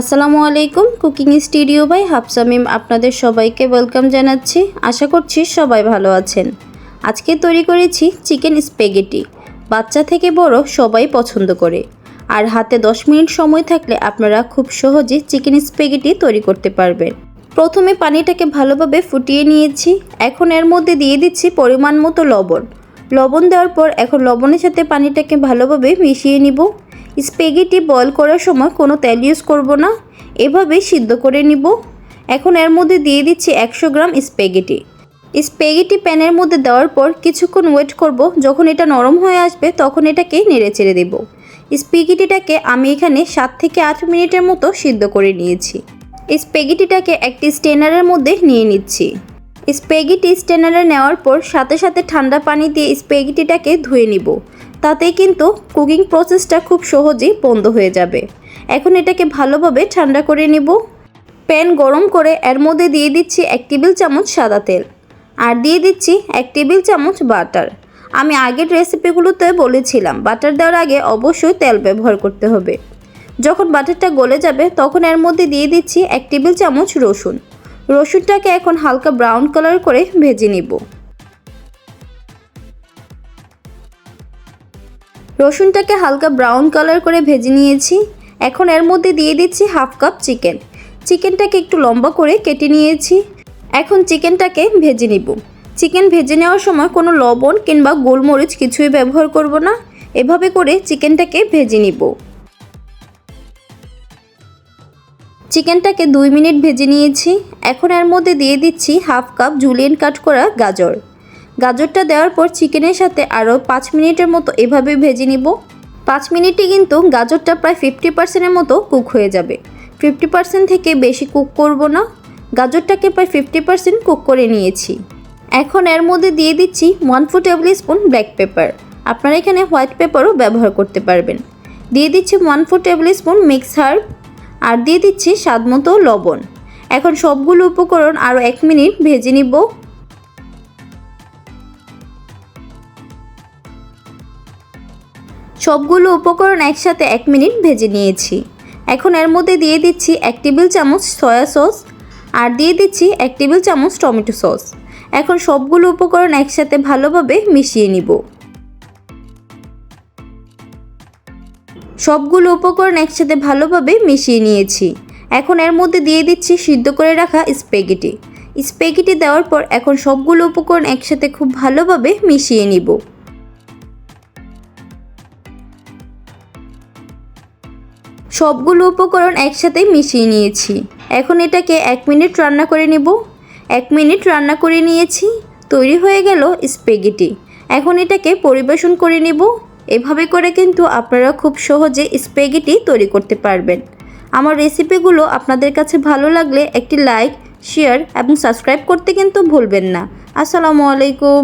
আসসালামু আলাইকুম cooking studio by হাফসামিম আপনাদের সবাইকে ওয়েলকাম জানাচ্ছি। আশা করছি সবাই ভালো আছেন। আজকে তৈরি করেছি চিকেন স্পেগেটি বাচ্চা থেকে বড় সবাই পছন্দ করে। আর হাতে 10 মিনিট সময় থাকলে আপনারা খুব সহজে চিকেন স্পেগেটি তৈরি করতে পারবেন। প্রথমে পানিটাকে ভালোভাবে ফুটিয়ে নিয়েছি। এখন এর মধ্যে দিয়ে দিচ্ছি পরিমাণ মতো লবণ। লবণ দেওয়ার পর এখন লবণের সাথে পানিটাকে ভালোভাবে মিশিয়ে নিব। স্পেগেটি বয়ল করার সময় কোনো তেল ইউজ করব না। এভাবে সিদ্ধ করে নিব। এখন এর মধ্যে দিয়ে দিচ্ছি একশো গ্রাম স্পেগেটি। স্পেগেটি প্যানের মধ্যে দেওয়ার পর কিছুক্ষণ ওয়েট করব। যখন এটা নরম হয়ে আসবে, তখন এটাকে নেড়ে চেড়ে দেব। স্পেগেটিটাকে আমি এখানে সাত থেকে আট মিনিটের মতো সিদ্ধ করে নিয়েছি। স্পেগেটিটাকে একটি স্টেনারের মধ্যে নিয়ে নিচ্ছি। স্পেগেটি স্টেনারে নেওয়ার পর সাথে সাথে ঠান্ডা পানি দিয়ে স্পেগেটিটাকে ধুয়ে নিব। তাতেই কিন্তু কুকিং প্রসেসটা খুব সহজেই বন্ধ হয়ে যাবে। এখন এটাকে ভালোভাবে ঠান্ডা করে নিব। প্যান গরম করে এর মধ্যে দিয়ে দিচ্ছি এক টেবিল চামচ সাদা তেল আর দিয়ে দিচ্ছি এক টেবিল চামচ বাটার। আমি আগের রেসিপিগুলোতে বলেছিলাম, বাটার দেওয়ার আগে অবশ্যই তেল ব্যবহার করতে হবে। যখন বাটারটা গলে যাবে, তখন এর মধ্যে দিয়ে দিচ্ছি এক টেবিল চামচ রসুন। রসুনটাকে এখন হালকা ব্রাউন কালার করে ভেজে নিব। রসুনটাকে হালকা ব্রাউন কালার করে ভেজে নিয়েছি। এখন এর মধ্যে দিয়ে দিচ্ছি হাফ কাপ চিকেন। চিকেনটাকে একটু লম্বা করে কেটে নিয়েছি। এখন চিকেনটাকে ভেজে নিব। চিকেন ভেজে নেওয়ার সময় কোনো লবণ কিংবা গোলমরিচ কিছুই ব্যবহার করব না। এভাবে করে চিকেনটাকে ভেজে নিব। চিকেনটাকে দুই মিনিট ভেজে নিয়েছি। এখন এর মধ্যে দিয়ে দিচ্ছি হাফ কাপ জুলিয়েন কাট করা গাজর। গাজরটা দেওয়ার পর চিকেনের সাথে আরও পাঁচ মিনিটের মতো এভাবে ভেজে নিব। পাঁচ মিনিটে কিন্তু গাজরটা প্রায় ফিফটি পার্সেন্টের মতো কুক হয়ে যাবে। ফিফটি পার্সেন্ট থেকে বেশি কুক করব না। গাজরটাকে প্রায় ফিফটি পার্সেন্ট কুক করে নিয়েছি। এখন এর মধ্যে দিয়ে দিচ্ছি one four tablespoon black pepper আপনারা এখানে হোয়াইট পেপারও ব্যবহার করতে পারবেন। দিয়ে দিচ্ছি one four tablespoon mix herb আর দিয়ে দিচ্ছি স্বাদ মতো লবণ। এখন সবগুলো উপকরণ আরও এক মিনিট ভেজে নিব। সবগুলো উপকরণ একসাথে এক মিনিট ভেজে নিয়েছি। এখন এর মধ্যে দিয়ে দিচ্ছি এক টেবিল চামচ সয়া সস আর দিয়ে দিচ্ছি এক টেবিল চামচ টমেটো সস। এখন সবগুলো উপকরণ একসাথে ভালোভাবে মিশিয়ে নিব। সবগুলো উপকরণ একসাথে ভালোভাবে মিশিয়ে নিয়েছি। এখন এর মধ্যে দিয়ে দিচ্ছি সিদ্ধ করে রাখা স্পেগেটি স্পেগেটি দেওয়ার পর এখন সবগুলো উপকরণ একসাথে খুব ভালোভাবে মিশিয়ে নিব। সবগুলো উপকরণ একসাথে মিশিয়ে নিয়েছি। এখন এটাকে এক মিনিট রান্না করে নেব। এক মিনিট রান্না করে নিয়েছি। তৈরি হয়ে গেল স্পেগেটি। এখন এটাকে পরিবেশন করে নেব। এভাবে করে কিন্তু আপনারা খুব সহজে স্পেগেটি তৈরি করতে পারবেন। আমার রেসিপিগুলো আপনাদের কাছে ভালো লাগলে একটি লাইক, শেয়ার এবং সাবস্ক্রাইব করতে কিন্তু ভুলবেন না। আসসালামু আলাইকুম।